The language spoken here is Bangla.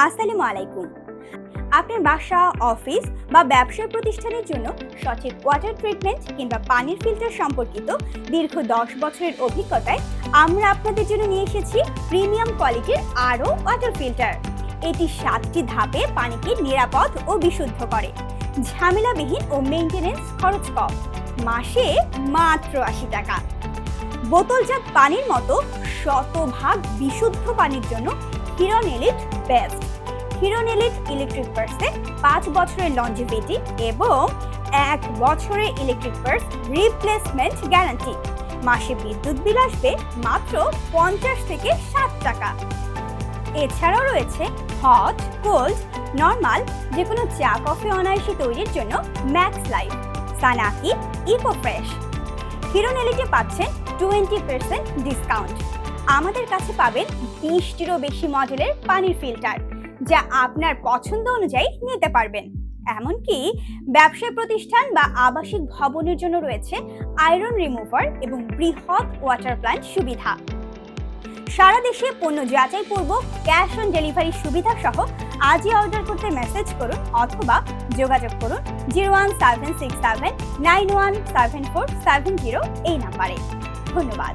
আসসালামু আলাইকুম। আপনার বাসা, অফিস বা ব্যবসায় প্রতিষ্ঠানের জন্য সঠিক ওয়াটার ট্রিটমেন্ট কিংবা পানির ফিল্টার সম্পর্কিত দীর্ঘ দশ বছরের অভিজ্ঞতায় আমরা আপনাদের জন্য নিয়ে এসেছি প্রিমিয়াম কোয়ালিটির আরও ওয়াটার ফিল্টার এটি সাতটি ধাপে পানিকে নিরাপদ ও বিশুদ্ধ করে। ঝামেলাবিহীন ও মেইনটেনেন্স খরচ কম। মাসে মাত্র আশি টাকা। বোতলজাত পানির মতো শতভাগ বিশুদ্ধ পানির জন্য Hiron elite best Hiron elite electric পার্সে পাঁচ বছরের লঞ্জিভিটি এবং এক বছরের ইলেকট্রিক পার্স রিপ্লেসমেন্ট গ্যারান্টি মাসে বিদ্যুৎ বিল আসবে মাত্র পঞ্চাশ থেকে ষাট টাকা। এছাড়াও রয়েছে হট কোল্ড নর্মাল যে কোনো চা কফি অনায়াসে তৈরির জন্য ম্যাক্স লাইফ সানাকি ইকো ফ্রেশ হিরোন এলিটে পাচ্ছেন টোয়েন্টি পার্সেন্ট ডিসকাউন্ট আমাদের কাছে পাবেন বিশটিরও বেশি মডেলের পানির ফিল্টার, যা আপনার পছন্দ অনুযায়ী নিতে পারবেন। এমনকি ব্যবসায় প্রতিষ্ঠান বা আবাসিক ভবনের জন্য রয়েছে আয়রন রিমুভার এবং বৃহৎ ওয়াটার প্ল্যান্ট সুবিধা। সারা দেশে পণ্য যাচাই পূর্বক ক্যাশ অন ডেলিভারি সুবিধা সহ আজই অর্ডার করতে মেসেজ করুন অথবা যোগাযোগ করুন zero one seven six seven nine one seven four seven zero এই নাম্বারে। ধন্যবাদ।